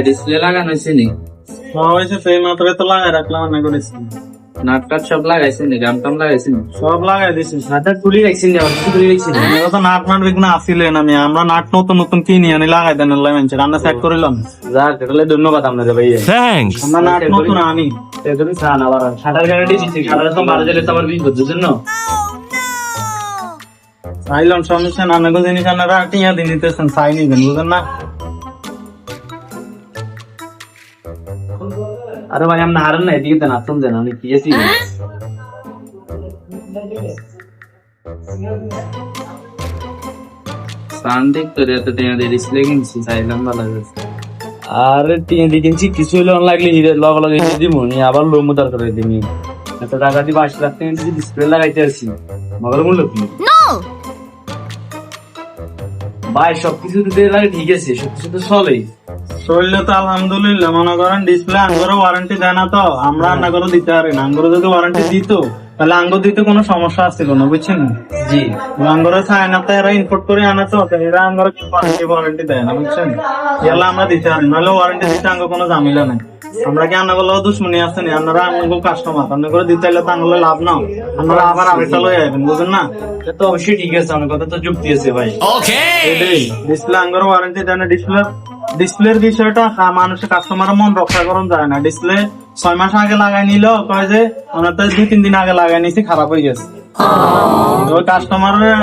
Display লাগানো হয়েছে নি? হয়েছে সেই মাত্র তো লাগাই রাখলাম করেছি নাট টাট সব লাগাইছে নি গাম টাম লাগাইছে নি? সব লাগাই দিছি। নাটটা তুলি রাখছেন নি আবার তুলি রাখছেন নি? তো নাট নাট বিঘ্ন আমি আমরা নাট নতুন নতুন কিনি আনি লাগাই দেন আল্লাহ মানছে রান্না সেট করিলাম যাক তাহলে ধন্যবাদ আপনাদের ভাই Thanks. আমরা নাট নতুন আনি। তুমি চান আবার। সাঁতার গ্যারান্টি দিচ্ছি সাঁতার তো বারো জেলে তো আমার বিশ জন্য চাইলাম সমস্যা না অনেক জিনিস আপনারা টিয়া দিন দিতেছেন চাই নিবেন বুঝেন না? আরে ভাই আমরা হারেন না এদিকে দেন আসুন দেন আমি কি আছি সান্দিক তোর এত টিয়া দিয়ে ডিসপ্লে কিনছি চাইলাম ভালো হয়েছে। আরে টিয়া দিয়ে কিনছি কিছু হলে লাগলে হিরে লগ লগে হিরে দিব নি আবার লো মুদার করে দিবি এত টাকা দিয়ে বাইশ লাখ টাকা ডিসপ্লে লাগাইতে আসছি মগর মূল্য কি? ভাই, সবকিছু দিতে লাগে ঠিক আছে, সবকিছু তো চলেই। চললে তো আলহামদুলিল্লাহ, মনে করেন ডিসপ্লে আঙ্গুরও ওয়ারেন্টি দেয় না তো। আমরা রান্না করে দিতে পারি না। আঙ্গুরও যদি ওয়ারেন্টি দিত তাহলে আঙ্গুর দিতে কোনো সমস্যা আসছিল না বুঝছেন? জি। এরা ইম্পোর্ট করে আনে তো তো এরা আঙ্গুর ওয়ারেন্টি ওয়ারেন্টি দেয় না বুঝছেন? এগুলো আমরা দিতে পারি নাহলে ওয়ারেন্টি দিতে আঙ্গুর কোনো ঝামেলা নেই। আমরা কি আন্না দুশ্মনী আছে নি? আপনারা আঙ্গুর কাস্টমার করে দিতে হলে তো আঙ্গুলে লাভ নাও। আপনারা আবার আরেকটা লই আইবেন বুঝেন না? এটা তো অবশ্যই ঠিক আছে আমার কথা তো যুক্তি আছে ভাই। Okay. ডিসপ্লে আঙ্গুর ওয়ারেন্টি দেয় না ডিসপ্লে ডিসপ্লের বিষয়টা মানুষের কাস্টমারের মন রক্ষা করুন যায় না। ডিসপ্লে ছয় মাস আগে লাগাই নিল কয় যে আমরা তো দুই তিন দিন আগে লাগাই নিছি খারাপ হয়ে গেছে। ওই কাস্টমারের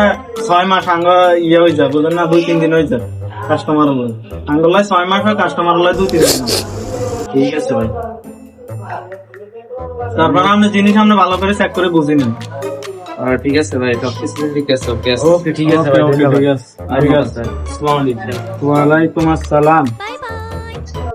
ছয় মাস আঙ্গ ইয়ে হয়ে যায় বুঝলেন না দুই তিন দিন হয়ে যায় কাস্টমার আঙ্গুলাই ছয় মাস হয় কাস্টমার হলে দুই তিন দিন। ঠিক আছে ভাই। তারপর আপনি জিনিস আপনি ভালো করে চেক করে বুঝি নেন ঠিক আছে ভাই সব কিছু ঠিক আছে ওকে ঠিক আছে ভাই ঠিক আছে। ঠিক আছে আসসালামু আলাইকুম। ওয়ালাইকুম আসসালাম।